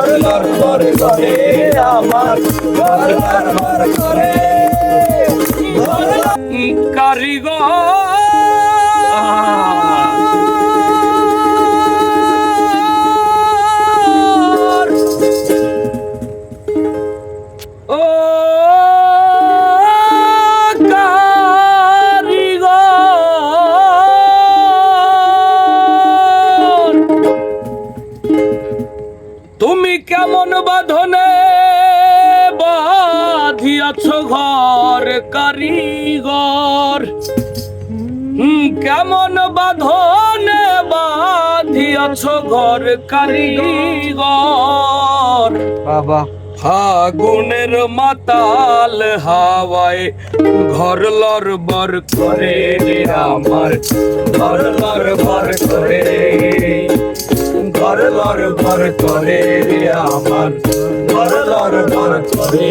ঘর লড়বড় করে আমার ঘর লড়বড় করে কারিগর? কেমন বাঁধনে বাঁধিয়াছ ঘর কারিগর? হুম, কেমন বাঁধনে বাঁধিয়াছ ঘর কারিগর? বাবা। ফাগুনের মাতাল হাওয়ায় ঘর লর বর করে আমার। ঘর লর বর করে ঘর লরবর করে আমার। ঘর লরবর করে।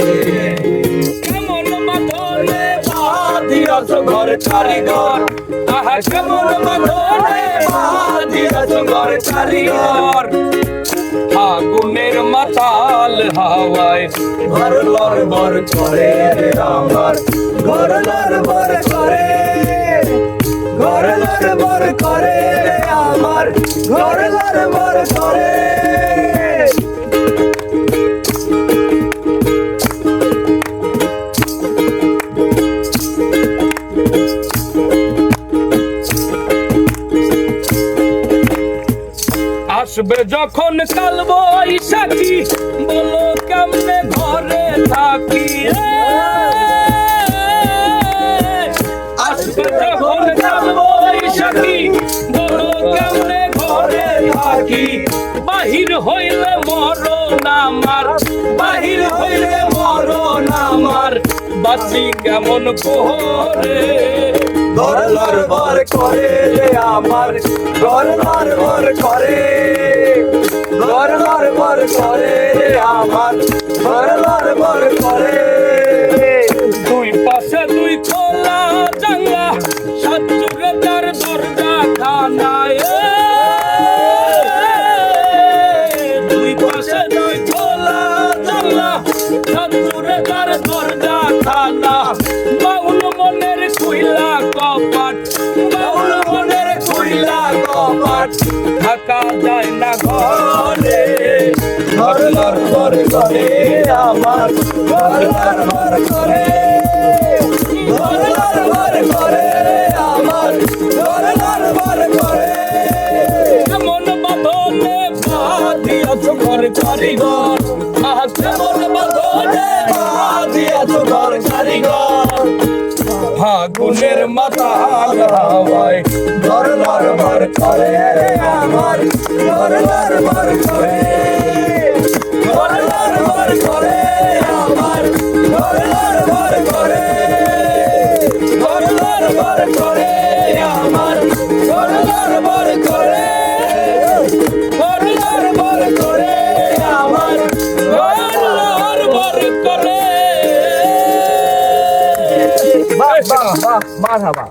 কেমন মাথলে বাঁধিয়াছ ঘর কারিগর আহা, কেমন ফাগুনের মাতাল হাওয়ায় ঘর লড়বড় করে রে আমার। ঘর লড়বড় করে আমার আসবে যখন কাল বৈশাখী বলো কেমনে ঘরে থাকি থাকি বাহির হইলে মরণ আমার, বাহির হইলে মরণ আমার। বাসি কেমন করে ঘর লড়বড় করে রে আমার ঘর লড়বড় করে। ঘর লড়বড় করে রে আমার ঘর লড়বড় করে সাতচুরে তার দরজা খানা বাউল মনের কুইলা কপাট, বাউল মনের কুইলা কপাট। থাকা যায় না ঘরে, ঘর ঘর ফাগুনের মাথা হাওয়ায়। ধর ধর ভর করে আমার ধর ধর ভর করে। 骂骂骂骂他吧。